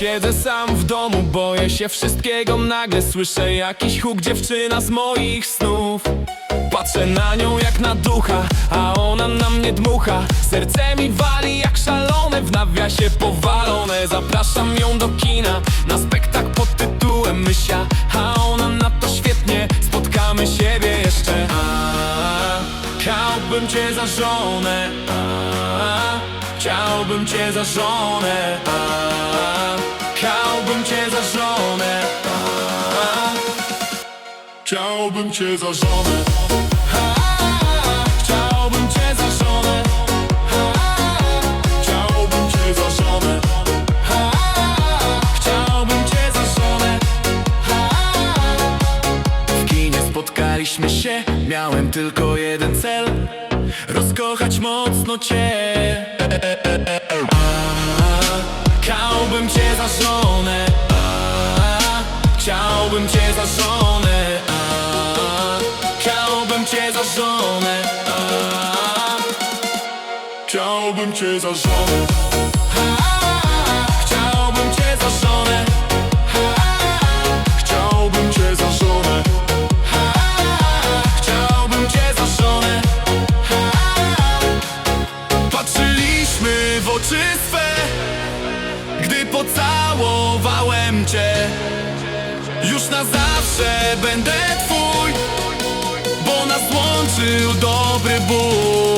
Siedzę sam w domu, boję się wszystkiego. Nagle słyszę jakiś huk, dziewczyna z moich snów. Patrzę na nią jak na ducha, a ona na mnie dmucha. Serce mi wali jak szalone, w nawiasie powalone. Zapraszam ją do kina, na spektakl pod tytułem Mysia. A ona na to świetnie, spotkamy siebie jeszcze. A, Chciałbym cię za żonę. A, Chciałbym cię za żonę. A, Chciałbym cię za żonę. Chciałbym cię za żonę. Chciałbym cię za żonę. Chciałbym cię za żonę. W kinie spotkaliśmy się Miałem tylko jeden cel. Rozkochać mocno cię. Chciałbym cię za żonę. Chciałbym cię za żonę cię za żonę. Chciałbym cię za żonę. Chciałbym cię za żonę. Chciałbym cię za żonę. Chciałbym cię za żonę. Patrzyliśmy w oczy swe Gdy pocałowałem cię. Już na zawsze będę seu dobre boi.